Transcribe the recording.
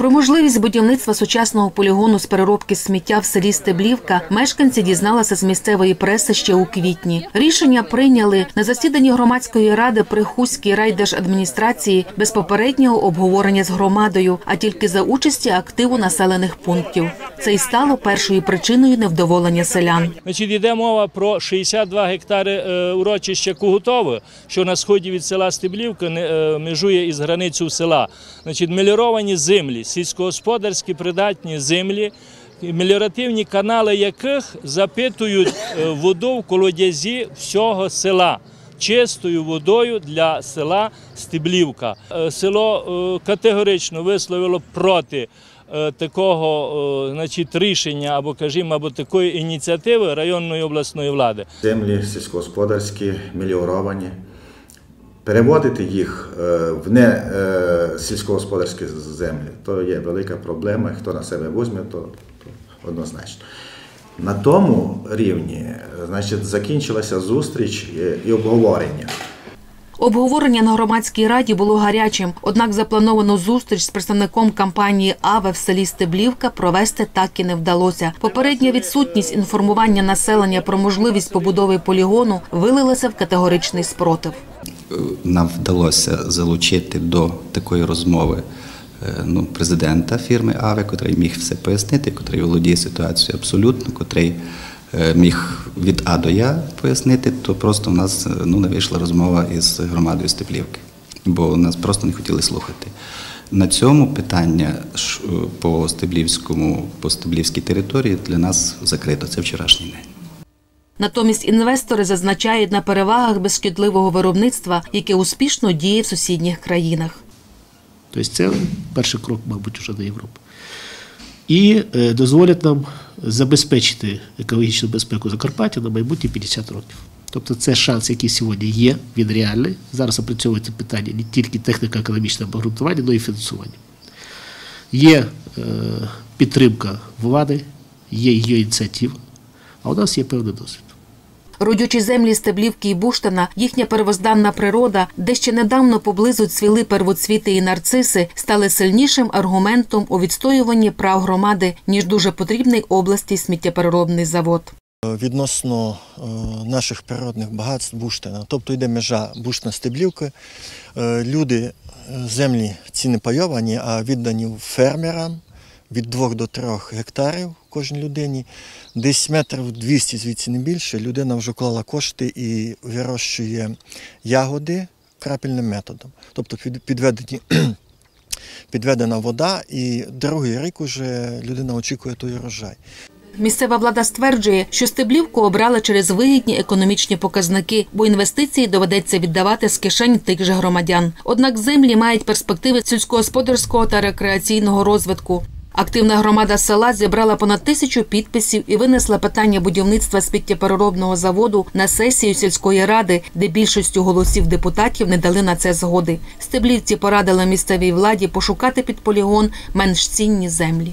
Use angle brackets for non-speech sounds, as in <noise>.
Про можливість будівництва сучасного полігону з переробки сміття в селі Стеблівка мешканці дізналися з місцевої преси ще у квітні. Рішення прийняли на засіданні громадської ради при Хуській райдержадміністрації без попереднього обговорення з громадою, а тільки за участі активу населених пунктів. Це й стало першою причиною невдоволення селян. Значить, йде мова про 62 гектари е, урочища Кугутове, що на сході від села Стеблівка е, межує із границю села. Значить, меліровані землі, сільськогосподарські придатні землі, меліоративні канали яких запитують е, воду в колодязі всього села. Чистою водою для села Стеблівка. Е, Село е, категорично висловило проти такого значить, рішення або, кажімо, або такої ініціативи районної обласної влади. землі сільськогосподарські, меліоровані. Переводити їх е, в не е, сільськогосподарські землі то є велика проблема. Хто на себе візьме, то, то однозначно. На тому рівні значить, закінчилася зустріч і обговорення. Обговорення на громадській раді було гарячим, однак заплановану зустріч з представником компанії АВЕ в селі Стеблівка провести так і не вдалося. Попередня відсутність інформування населення про можливість побудови полігону вилилася в категоричний спротив. Нам вдалося залучити до такої розмови е, ну, президента фірми АВЕ, котрий міг все пояснити, котрий володіє ситуацією абсолютно, котрий е, міг від А до Я пояснити, то просто в нас е, ну, не вийшла розмова із громадою Степлівки, бо нас просто не хотіли слухати. На цьому питання по Стеблівському, по Стеблівській території для нас закрито. Це вчорашній день. Натомість інвестори зазначають на перевагах безшкідливого виробництва, яке успішно діє в сусідніх країнах. Тобто це перший крок, мабуть, вже до Європи. І е, дозволять нам забезпечити екологічну безпеку Закарпаття на майбутні 50 років. Тобто це шанс, який сьогодні є, він реальний. Зараз опрацьовується питання не тільки техніко-економічне обґрунтування, але й фінансування. Є е, підтримка влади, є її ініціатива, а у нас є певний досвід. Родючі землі Стеблівки і Буштана, їхня первозданна природа, де ще недавно поблизу цвіли первоцвіти і нарциси, стали сильнішим аргументом у відстоюванні прав громади, ніж дуже потрібний області сміттєпереробний завод. Відносно е, наших природних багатств Буштина, тобто йде межа буштна стеблівки. Е, люди, е, землі ці не пайовані, а віддані фермерам від 2 до 3 гектарів кожній людині. Десь метрів 200 звідси не більше. Людина вже вклала кошти і вирощує ягоди крапельним методом. Тобто підведені, <clears throat> підведена вода, і другий рік уже людина очікує той урожай. Місцева влада стверджує, що стеблівку обрали через вигідні економічні показники, бо інвестиції доведеться віддавати з кишень тих же громадян. Однак землі мають перспективи сільськогосподарського та рекреаційного розвитку. Активна громада села зібрала понад тисячу підписів і винесла питання будівництва сміттєпереробного заводу на сесію сільської ради, де більшістю голосів депутатів не дали на це згоди. Стеблівці порадили місцевій владі пошукати під полігон менш цінні землі.